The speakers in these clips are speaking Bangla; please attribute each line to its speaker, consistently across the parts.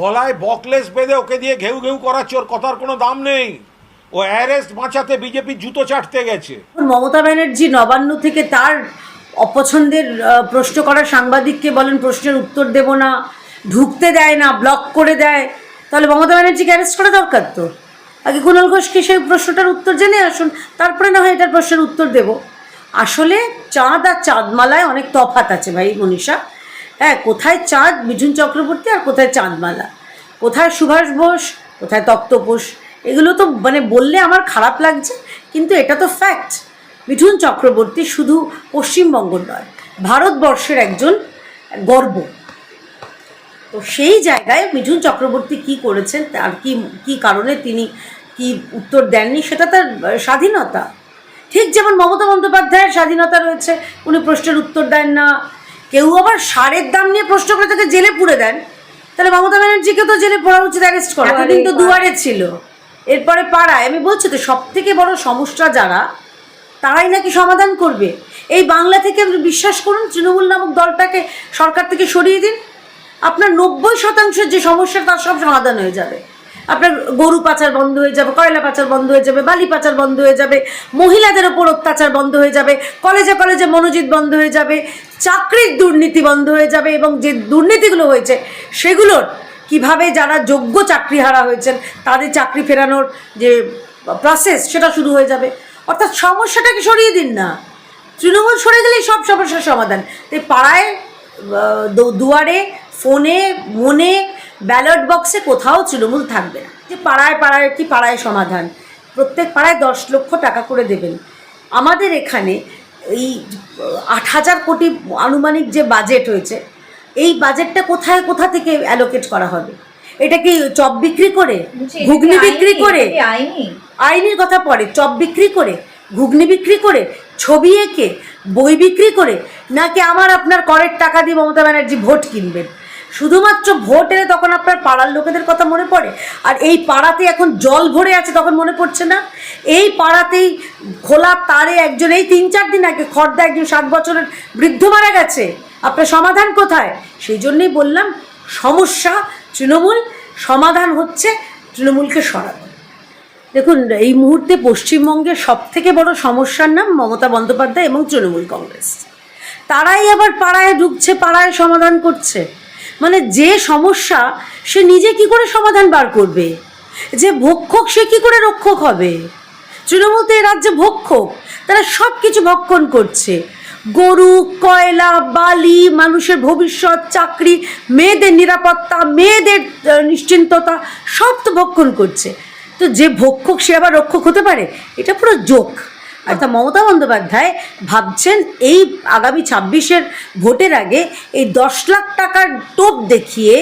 Speaker 1: গলায় বকলেস বেঁধে ওকে দিয়ে ঘেউ ঘেউ করাচ্ছে, ওর কথার কোনো দাম নেই। ও অ্যারেস্ট বাঁচাতে বিজেপি জুতো চাটতে গেছে।
Speaker 2: মমতা ব্যানার্জি নবান্ন থেকে তার অপছন্দের প্রশ্ন করা সাংবাদিককে বলেন, প্রশ্নের উত্তর দেব না, ঢুকতে দেয় না ব্লক করে দেয়। তাহলে মমতা ব্যানার্জিকে অ্যারেস্ট করা দরকার তো? আগে কুণাল ঘোষকে সেই প্রশ্নটার উত্তর জেনে আসুন, তারপরে না হয় এটার প্রশ্নের উত্তর দেব। আসলে চাঁদ আর চাঁদমালায় অনেক তফাত আছে ভাই, মনীষা। হ্যাঁ কোথায় চাঁদ? মিঠুন চক্রবর্তী আর কোথায় চাঁদমালা? কোথায় সুভাষ বোস? কোথায় তক্তপোষ এগুলো তো মানে বললে আমার খারাপ লাগছে, কিন্তু এটা তো ফ্যাক্ট মিঠুন চক্রবর্তী শুধু পশ্চিমবঙ্গ নয়, ভারতবর্ষের একজন গর্ব। তো সেই জায়গায় মিঠুন চক্রবর্তী কি করেছেন, তার কি কি কারণে তিনি কি উত্তর দেননি, সেটা তার স্বাধীনতা। ঠিক যেমন মমতা বন্দ্যোপাধ্যায়ের স্বাধীনতা রয়েছে, উনি প্রশ্নের উত্তর দেন না কেউ আবার সারের দাম নিয়ে প্রশ্ন করে তাকে জেলে পুরে দেন। তাহলে মমতা ব্যানার্জিকে তো জেলে পড়া উচিত অ্যারেস্ট করা। এতদিন তো দুয়ারে ছিল। এরপরে পাড়ায় আমি বলছি তো সব থেকে বড় সমস্যা যারা তারাই নাকি সমাধান করবে? এই বাংলা থেকে আপনি বিশ্বাস করুন তৃণমূল নামক দলটাকে সরকার থেকে সরিয়ে দিন। আপনার নব্বই শতাংশের যে সমস্যা তার সব সমাধান হয়ে যাবে। আপনার গরু পাচার বন্ধ হয়ে যাবে, কয়লা পাচার বন্ধ হয়ে যাবে, বালি পাচার বন্ধ হয়ে যাবে, মহিলাদের ওপর অত্যাচার বন্ধ হয়ে যাবে, কলেজে কলেজে মনোজিৎ বন্ধ হয়ে যাবে, চাকরির দুর্নীতি বন্ধ হয়ে যাবে এবং যে দুর্নীতিগুলো হয়েছে সেগুলোর কীভাবে যারা যোগ্য চাকরিহারা হয়েছেন তাদের চাকরি ফেরানোর যে প্রসেস সেটা শুরু হয়ে যাবে। অর্থাৎ সমস্যাটাকে সরিয়ে দিন না। তৃণমূল সরে গেলেই সব সমস্যার সমাধান। তাই পাড়ায় দুয়ারে ফোনে, মনে ব্যালট বক্সে কোথাও তৃণমূল থাকবে না। যে পাড়ায় পাড়ায় কি পাড়ায় সমাধান? প্রত্যেক পাড়ায় দশ লক্ষ টাকা করে দেবেন। আমাদের এখানে এই আট হাজার কোটি আনুমানিক যে বাজেট হয়েছে এই বাজেটটা কোথায় কোথা থেকে অ্যালোকেট করা হবে? এটা কি চপ বিক্রি করে? ঘুগনি বিক্রি করে?
Speaker 3: আইনি?
Speaker 2: আইনের কথা পড়ে চপ বিক্রি করে ঘুগনি বিক্রি করে ছবি এঁকে বই বিক্রি করে নাকি আমার আপনার করের টাকা দিয়ে মমতা ব্যানার্জি ভোট কিনবেন? শুধুমাত্র ভোট এলে তখন আপনার পাড়ার লোকেদের কথা মনে পড়ে? আর এই পাড়াতে এখন জল ভরে আছে তখন মনে পড়ছে না? এই পাড়াতেই খোলা তারে একজন, এই তিন চার দিন আগে খর্দা একজন সাত বছরের বৃদ্ধ মারা গেছে। আপনার সমাধান কোথায়? সেই জন্যই বললাম, সমস্যা তৃণমূল, সমাধান হচ্ছে তৃণমূলকে সরানো। দেখুন, এই মুহূর্তে পশ্চিমবঙ্গের সব থেকে বড় সমস্যার নাম মমতা বন্দ্যোপাধ্যায় এবং তৃণমূল কংগ্রেস। তারাই আবার পাড়ায় ঢুকছে, পাড়ায় সমাধান করছে। মানে যে সমস্যা সে নিজে কি করে সমাধান বার করবে? যে ভক্ষক সে কি করে রক্ষক হবে? তৃণমূল তো এ রাজ্যে ভক্ষক, তারা সব কিছু ভক্ষণ করছে। গরু, কয়লা, বালি, মানুষের ভবিষ্যৎ, চাকরি, মেয়েদের নিরাপত্তা, মেয়েদের নিশ্চিন্ততা, সব তো ভক্ষণ করছে। তো যে ভক্ষক সে আবার রক্ষক হতে পারে, এটা পুরো জোক। অর্থাৎ মমতা বন্দ্যোপাধ্যায় ভাবছেন এই আগামী ছাব্বিশের ভোটের আগে এই দশ লাখ টাকার টোপ দেখিয়ে,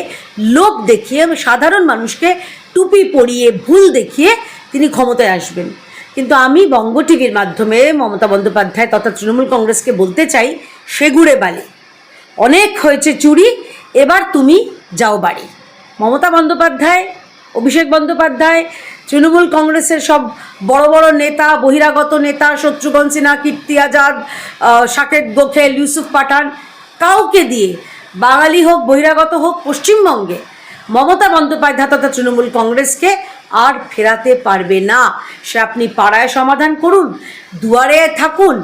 Speaker 2: লোভ দেখিয়ে সাধারণ মানুষকে টুপি পরিয়ে, ভুল দেখিয়ে তিনি ক্ষমতায় আসবেন। কিন্তু আমি বঙ্গ টিভির মাধ্যমে মমতা বন্দ্যোপাধ্যায় তথা তৃণমূল কংগ্রেসকে বলতে চাই সেগুড়ে বালি। অনেক হয়েছে চুরি, এবার তুমি যাও বাড়ি। মমতা বন্দ্যোপাধ্যায়, অভিষেক বন্দ্যোপাধ্যায় তৃণমূল কংগ্রেসের সব বড় বড় নেতা, বহিরাগত নেতা, শত্রুঘ্ন সিনহা, কীর্তি আজাদ সাকেত গোখেল, ইউসুফ পাঠান, কাউকে দিয়ে বাঙালি হোক, বহিরাগত হোক, পশ্চিমবঙ্গে মমতা বন্দ্যোপাধ্যায় তথা তৃণমূল কংগ্রেসকে আর ফেরাতে পারবে না। সে আপনি পাড়ায় সমাধান করুন, দুয়ারে থাকুন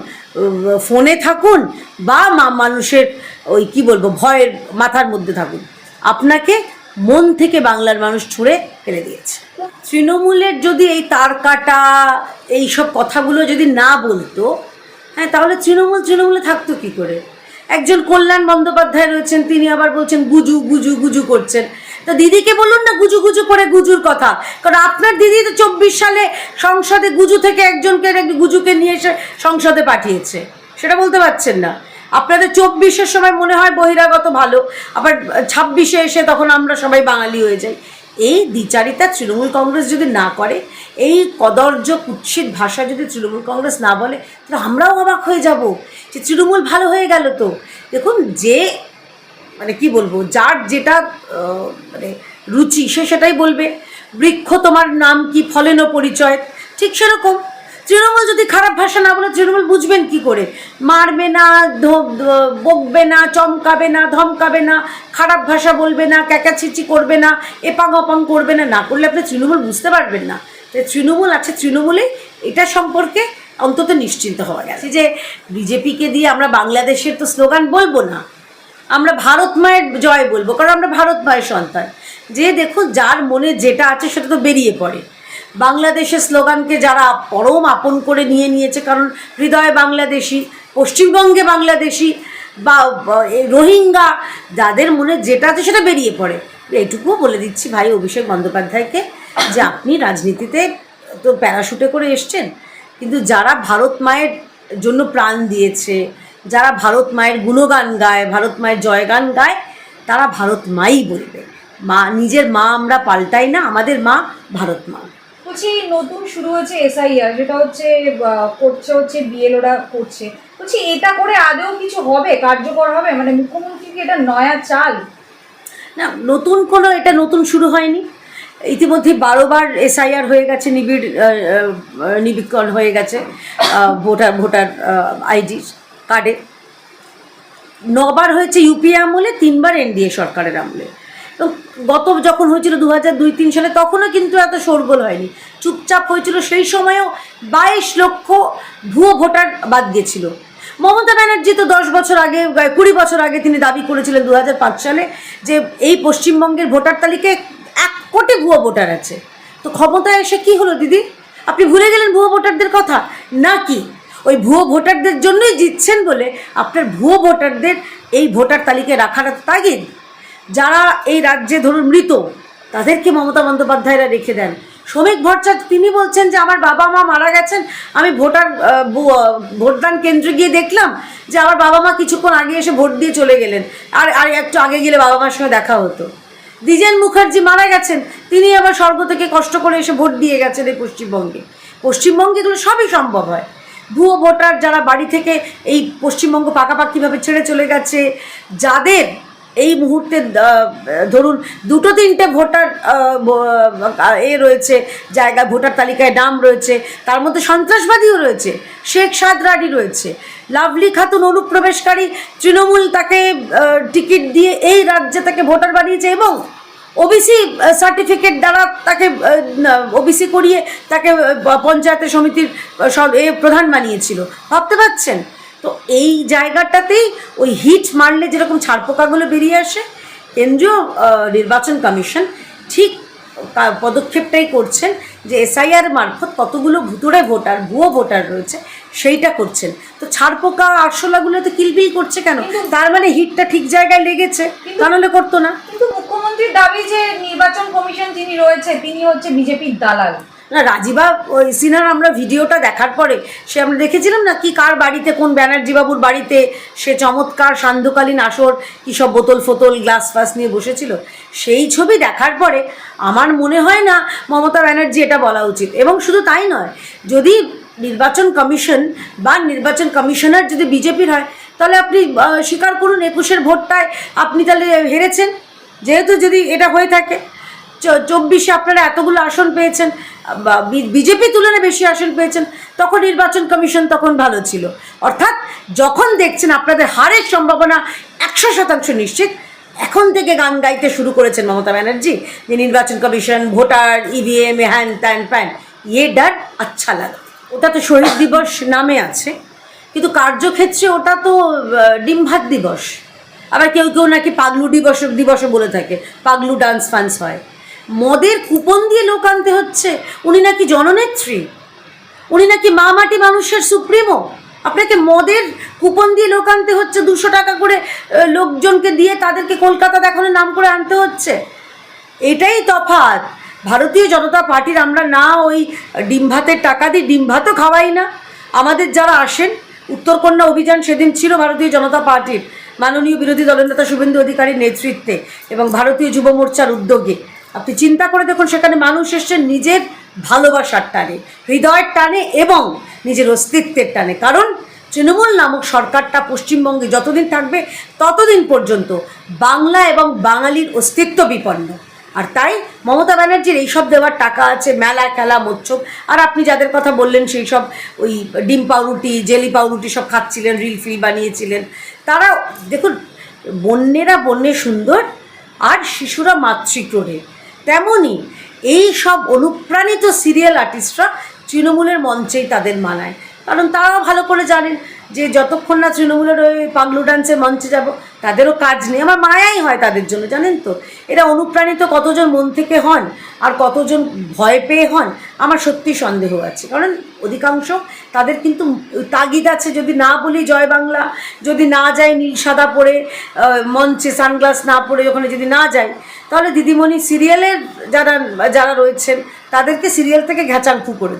Speaker 2: ফোনে থাকুন বা মানুষের ওই কি বলব, ভয়ের মাথার মধ্যে থাকুন। আপনাকে মন থেকে বাংলার মানুষ ছুঁড়ে ফেলে দিয়েছে। তৃণমূলের যদি এই তার কাটা এইসব কথাগুলো যদি না বলতো হ্যাঁ তাহলে তৃণমূল তৃণমূলে থাকতো কি করে? একজন কল্যাণ বন্দ্যোপাধ্যায় রয়েছেন, তিনি আবার বলছেন, গুজু গুজু গুজু করছেন। তা দিদিকে বলুন না গুজু গুজু করে গুজুর কথা, কারণ আপনার দিদি তো চব্বিশ সালে সংসদে গুজু থেকে একজনকে, গুজুকে নিয়ে এসে সংসদে পাঠিয়েছে। সেটা বলতে পারছেন না। আপনাদের চব্বিশের সময় মনে হয় বহিরাগত ভালো, আবার ছাব্বিশে এসে তখন আমরা সবাই বাঙালি হয়ে যাই। এই দ্বিচারিতা তৃণমূল কংগ্রেস যদি না করে, এই কদর্য কুৎসিত ভাষা যদি তৃণমূল কংগ্রেস না বলে, তাহলে আমরাও অবাক হয়ে যাব যে তৃণমূল ভালো হয়ে গেল তো। দেখুন, যে মানে কি বলব, যার যেটা মানে রুচি, সে সেটাই বলবে। বৃক্ষ তোমার নাম কি, ফলেন পরিচয়, ঠিক সেরকম। তৃণমূল যদি খারাপ ভাষা না বলে তৃণমূল বুঝবেন কি করে? মারবে না বকবে না, চমকাবে না, ধমকাবে না, খারাপ ভাষা বলবে না, ক্যাকাছিচি করবে না এপাং অপাং করবে না না করলে আপনি তৃণমূল বুঝতে পারবেন না। তাই তৃণমূল আছে, তৃণমূলে এটা সম্পর্কে অন্তত নিশ্চিন্ত হওয়া গেছে যে বিজেপিকে দিয়ে আমরা বাংলাদেশের তো স্লোগান বলব না, আমরা ভারত মায়ের জয় বলব, কারণ আমরা ভারত মায়ের সন্তান। যে দেখুন, যার মনে যেটা আছে সেটা তো বেরিয়ে পড়ে। বাংলাদেশের স্লোগানকে যারা পরম আপন করে নিয়ে নিয়েছে, কারণ হৃদয় বাংলাদেশি, পশ্চিমবঙ্গে বাংলাদেশি বা রোহিঙ্গা, যাদের মনে যেটা আছে সেটা বেরিয়ে পড়ে। এইটুকুও বলে দিচ্ছি ভাই অভিষেক বন্দ্যোপাধ্যায়কে যে আপনি রাজনীতিতে তো প্যারাশুটে করে এসছেন, কিন্তু যারা ভারত মায়ের জন্য প্রাণ দিয়েছে, যারা ভারত মায়ের গুণগান গায়, ভারত মায়ের জয়গান গায়, তারা ভারত মাই বলবে। মা, নিজের মা আমরা পাল্টাই না, আমাদের মা ভারত মা।
Speaker 3: বলছি নতুন শুরু হয়েছে এসআইআর যেটা হচ্ছে করছে হচ্ছে বিএলওরা করছে। বলছি এটা করে আদৌ কিছু হবে কার্যকর হবে? মানে মুখ্যমন্ত্রী কি এটা নয়া চাল?
Speaker 2: না নতুন কোনো এটা নতুন শুরু হয়নি। ইতিমধ্যে বারোবার এসআইআর হয়ে গেছে নিবিড় আহ, হয়ে গেছে ভোটার ভোটার আইডি কার্ডে নবার হয়েছে ইউপিএ আমলে তিনবার এনডিএ সরকারের আমলে। এবং গত যখন হয়েছিল দু হাজার দুই, তিন সালে, তখনও কিন্তু এত শোরগোল হয়নি। চুপচাপ হয়েছিল সেই সময়েও বাইশ লক্ষ ভুয়ো ভোটার বাদ গিয়েছিল। মমতা ব্যানার্জি তো দশ বছর আগে কুড়ি বছর আগে তিনি দাবি করেছিলেন দু হাজার পাঁচ সালে যে এই পশ্চিমবঙ্গের ভোটার তালিকায় এক কোটি ভুয়ো ভোটার আছে। তো ক্ষমতায় এসে কি হলো দিদি? আপনি ভুলে গেলেন ভুয়ো ভোটারদের কথা? নাকি ওই ভুয়ো ভোটারদের জন্যই জিতছেন বলে আপনার ভুয়ো ভোটারদের এই ভোটার তালিকায় রাখার তাগিদ? যারা এই রাজ্যে ধরুন মৃত, তাদেরকে মমতা বন্দ্যোপাধ্যায়রা রেখে দেন। শ্রমিক ভট্টাচার্য তিনি বলছেন যে আমার বাবা মা মারা গেছেন, আমি ভোটার ভোটদান কেন্দ্রে গিয়ে দেখলাম যে আমার বাবা মা কিছুক্ষণ আগে এসে ভোট দিয়ে চলে গেলেন, আর আর একটু আগে গেলে বাবা মার সঙ্গে দেখা হতো। দ্বিজেন মুখার্জি মারা গেছেন, তিনি আবার স্বর্গ থেকে কষ্ট করে এসে ভোট দিয়ে গেছেন এই পশ্চিমবঙ্গে। পশ্চিমবঙ্গে এগুলো সবই সম্ভব হয়। ভুয়ো ভোটার যারা বাড়ি থেকে এই পশ্চিমবঙ্গ পাকাপাকিভাবে ছেড়ে চলে গেছে, যাদের এই মুহূর্তে ধরুন, দুটো তিনটে ভোটার এ রয়েছে জায়গা ভোটার তালিকায় নাম রয়েছে, তার মধ্যে সন্ত্রাসবাদীও রয়েছে, শেখ সাদরাডি রয়েছে। লাভলি খাতুন অনুপ্রবেশকারী তৃণমূল তাকে টিকিট দিয়ে এই রাজ্যে তাকে ভোটার বানিয়েছে এবং ওবিসি সার্টিফিকেট দ্বারা তাকে ওবিসি করিয়ে তাকে পঞ্চায়েত সমিতির সদ- এ প্রধান বানিয়েছিল। ভাবতে পারছেন? তো এই জায়গাটাতেই ওই হিট মারলে যেরকম ছাড়পোকাগুলো বেরিয়ে আসে কেন্দ্রীয় নির্বাচন কমিশন ঠিক পদক্ষেপটাই করছেন যে এসআইআর মারফত কতগুলো ভুতুড়ে ভোটার ভুয়ো ভোটার রয়েছে সেইটা করছেন। তো ছাড়পোকা আরশোলাগুলো তো কিলবিল করছে কেন? তার মানে হিটটা ঠিক জায়গায় লেগেছে তা নাহলে করতো না।
Speaker 3: কিন্তু মুখ্যমন্ত্রীর দাবি যে নির্বাচন কমিশন যিনি রয়েছে তিনি হচ্ছে বিজেপির দালাল।
Speaker 2: না, রাজীবা, ওই সিনার আমরা ভিডিওটা দেখার পরে, সে আমরা দেখেছিলাম না কি, কার বাড়িতে, কোন ব্যানার্জি বাবুর বাড়িতে সে চমৎকার সান্ধ্যকালীন আসর, কী সব বোতল ফোতল, গ্লাস ফাস নিয়ে বসেছিল। সেই ছবি দেখার পরে আমার মনে হয় না মমতা ব্যানার্জি এটা বলা উচিত। এবং শুধু তাই নয়, যদি নির্বাচন কমিশন বা নির্বাচন কমিশনার যদি বিজেপির হয়, তাহলে আপনি স্বীকার করুন একুশের ভোটটায় আপনি তাহলে হেরেছেন। যেহেতু যদি এটা হয়ে থাকে চব্বিশে আপনারা এতগুলো আসন পেয়েছেন বিজেপি তুলনায় বেশি আসন পেয়েছেন তখন নির্বাচন কমিশন তখন ভালো ছিল। অর্থাৎ যখন দেখছেন আপনাদের হারের সম্ভাবনা একশো শতাংশ নিশ্চিত এখন থেকে গান গাইতে শুরু করেছেন মমতা ব্যানার্জি যে নির্বাচন কমিশন ভোটার ইভিএম হ্যান ত্যান প্যান ইয়ে ডার আচ্ছা লাগা ওটা তো শহীদ দিবস নামে আছে কিন্তু কার্যক্ষেত্রে ওটা তো আহ, ডিম ভাত দিবস। আবার কেউ কেউ নাকি পাগলু দিবস দিবসও বলে থাকে পাগলু ডান্স ফান্স হয়। মদের কুপন দিয়ে লোক আনতে হচ্ছে। উনি নাকি জননেত্রী? উনি নাকি মা মাটি মানুষের সুপ্রিমো? আপনাকে মদের কুপন দিয়ে লোক আনতে হচ্ছে, দুশো টাকা করে লোকজনকে দিয়ে তাদেরকে কলকাতা দেখানোর নাম করে আনতে হচ্ছে। এটাই তফাৎ। ভারতীয় জনতা পার্টির আমরা না ওই ডিম ভাতের টাকা দিই, ডিম ভাতও খাওয়াই না। আমাদের যারা আসেন, উত্তরকন্যা অভিযান সেদিন ছিল ভারতীয় জনতা পার্টির। মাননীয় বিরোধী দলনেতা শুভেন্দু অধিকারীর নেতৃত্বে এবং ভারতীয় যুব মোর্চার উদ্যোগে। আপনি চিন্তা করে দেখুন, সেখানে মানুষ এসছেন নিজের ভালোবাসার টানে, হৃদয়ের টানে এবং নিজের অস্তিত্বের টানে। কারণ তৃণমূল নামক সরকারটা পশ্চিমবঙ্গে যতদিন থাকবে, ততদিন পর্যন্ত বাংলা এবং বাঙালির অস্তিত্ব বিপন্ন। আর তাই মমতা ব্যানার্জির এইসব দেওয়ার টাকা আছে, মেলা খেলা মোচ্ছব আর আপনি যাদের কথা বললেন, সেই সব ওই ডিম পাউরুটি, জেলি পাউরুটি সব খাচ্ছিলেন, রিল ফিল বানিয়েছিলেন। তারা, দেখুন, বন্যেরা বন্যে সুন্দর, আর শিশুরা মাতৃক্রোড়ে তেমনই এই সব অনুপ্রাণিত সিরিয়াল আর্টিস্টরা তৃণমূলের মঞ্চেই তাদের মানায়। কারণ তারাও ভালো করে জানেন যে যতক্ষণ না তৃণমূলের ওই পাগলু ডান্সের মঞ্চে যাব তাদেরও কাজ নেই। আমার মায়াই হয় তাদের জন্য, জানেন তো? এরা অনুপ্রাণিত কতজন মন থেকে হন আর কতজন ভয় পেয়ে হন, আমার সত্যি সন্দেহ আছে। কারণ অধিকাংশ তাদের কিন্তু তাগিদ আছে, যদি না বলি জয় বাংলা, যদি না যায় নীল সাদা পরে মঞ্চে সানগ্লাস না পরে ওখানে যদি না যায়, তাহলে দিদিমণি সিরিয়ালের যারা যারা রয়েছেন, তাদেরকে সিরিয়াল থেকে ঘ্যাচাং ফু করে